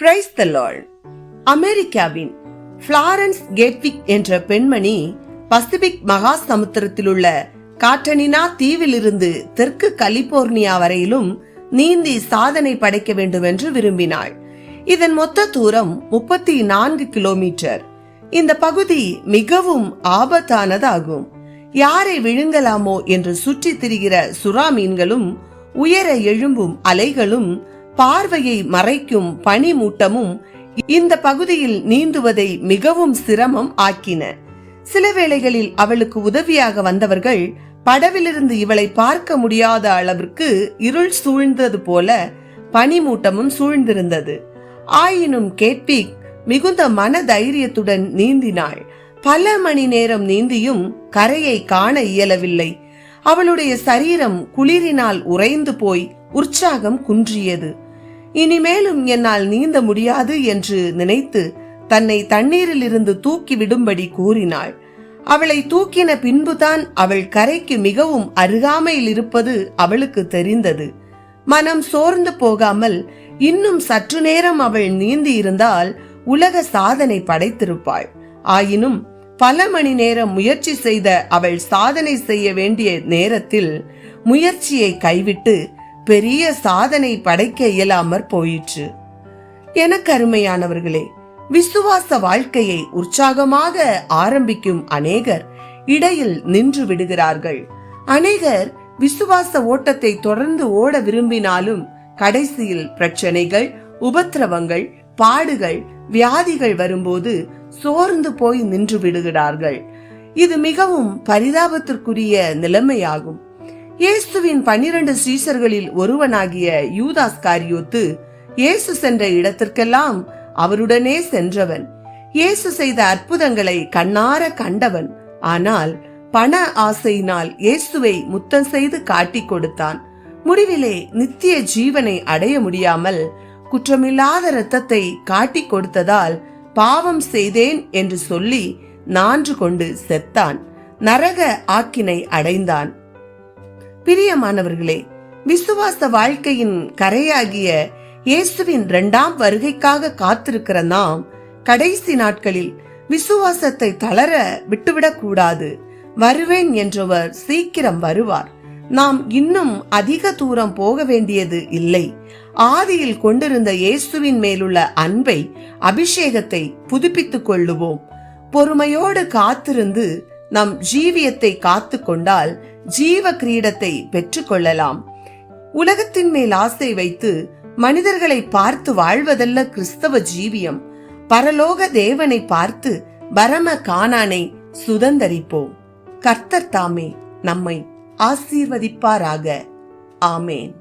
Price the Lord அமெரிக்காவின் Florence Chadwick என்ற பெண்மணி பசிபிக் மகா சமுத்திரத்தில் உள்ள காட்டனினா தீவிலிருந்து தெற்கு கலிபோர்னியா வரையிலும் நீந்தி சாதனை படைக்க வேண்டும் என்று விரும்பினாள். இதன் மொத்த தூரம் முப்பத்தி நான்கு கிலோமீட்டர். இந்த பகுதி மிகவும் ஆபத்தானதாகும். யாரை விழுங்கலாமோ என்று சுற்றி திரிகிற சுறா மீன்களும் உயர எழும்பும் அலைகளும் பார்வையை மறைக்கும் பனிமூட்டமும் இந்த பகுதியில் நீந்துவதை மிகவும் சிரமம் ஆக்கின. சில வேளைகளில் அவளுக்கு உதவியாக வந்தவர்கள் படவிலிருந்து இவளை பார்க்க முடியாத அளவிற்கு இருள் சூழ்ந்தது போல பனிமூட்டமும் சூழ்ந்திருந்தது. ஆயினும் கேட்பிக் மிகுந்த மன தைரியத்துடன் நீந்தினாள். பல மணி நேரம் நீந்தியும் கரையை காண இயலவில்லை. அவளுடைய சரீரம் குளிரினால் உறைந்து போய் உற்சாகம் குன்றியது. இனிமேலும் என்னால் நீந்த முடியாது என்று நினைத்து தன்னை தண்ணீரில் இருந்து தூக்கி விடும்படி கூறினாள். அவளை தூக்கின பின்புதான் அவள் கரைக்கு மிகவும் அருகாமையில் இருப்பது அவளுக்கு தெரிந்தது. மனம் சோர்ந்து போகாமல் இன்னும் சற்று நேரம் அவள் நீந்தி இருந்தால் உலக சாதனை படைத்திருப்பாள். ஆயினும் பல மணி நேரம் முயற்சி செய்த அவள் சாதனை செய்ய வேண்டிய நேரத்தில் முயற்சியை கைவிட்டு பெரிய சாதனை படைக்க இயலாமற் போயிற்று. எனக்கு அருமையானவர்களே விசுவாச வாழ்க்கையை உற்சாகமாக ஆரம்பிக்கும் அநேகர் இடையில் நின்று விடுகிறார்கள். அநேகர் விசுவாச ஓட்டத்தை தொடர்ந்து ஓட விரும்பினாலும் கடைசியில் பிரச்சனைகள் உபத்திரவங்கள் பாடுகள் வியாதிகள் வரும்போது சோர்ந்து போய் நின்று விடுகிறார்கள். இது மிகவும் பரிதாபத்திற்குரிய நிலைமையாகும். இயேசுவின் பன்னிரண்டு சீசர்களில் ஒருவனாகிய யூதாஸ் காரியோத்து இயேசு சென்ற இடத்திற்கெல்லாம் அவருடனே சென்றவன். இயேசு செய்த அற்புதங்களை கண்ணார கண்டவன். ஆனால் பண ஆசையினால் இயேசுவை முத்தம் செய்து காட்டிக் கொடுத்தான். முடிவிலே நித்திய ஜீவனை அடைய முடியாமல் குற்றமில்லாத இரத்தத்தை காட்டி கொடுத்ததால் பாவம் செய்தேன் என்று சொல்லி நான்று கொண்டு செத்தான். நரக ஆக்கினை அடைந்தான். பிரியமானவர்களே விசுவாச வாழ்க்கையின் கரையாகிய இயேசுவின் இரண்டாம் வருகைக்காக காத்திருக்கிற நாம் கடைசி நாட்களில் விசுவாசத்தை தளர விட்டுவிடக் கூடாது. வருவேன் என்றவர் சீக்கிரம் வருவார். நாம் இன்னும் அதிக தூரம் போக வேண்டியது இல்லை. ஆதியில் கொண்டிருந்த இயேசுவின் மேலுள்ள அன்பை அபிஷேகத்தை புதுப்பித்துக் கொள்ளுவோம். பொறுமையோடு காத்திருந்து நம் ஜீவியத்தை காத்து கொண்டால் ஜீவ கிரீடத்தை பெற்றுக்கொள்ளலாம். உலகத்தின் மேல் ஆசை வைத்து மனிதர்களை பார்த்து வாழ்வதல்ல கிறிஸ்தவ ஜீவியம். பரலோக தேவனை பார்த்து பரம காணானை சுதந்தரிப்போம். கர்த்தர் தாமே நம்மை ஆசீர்வதிப்பாராக. ஆமேன்.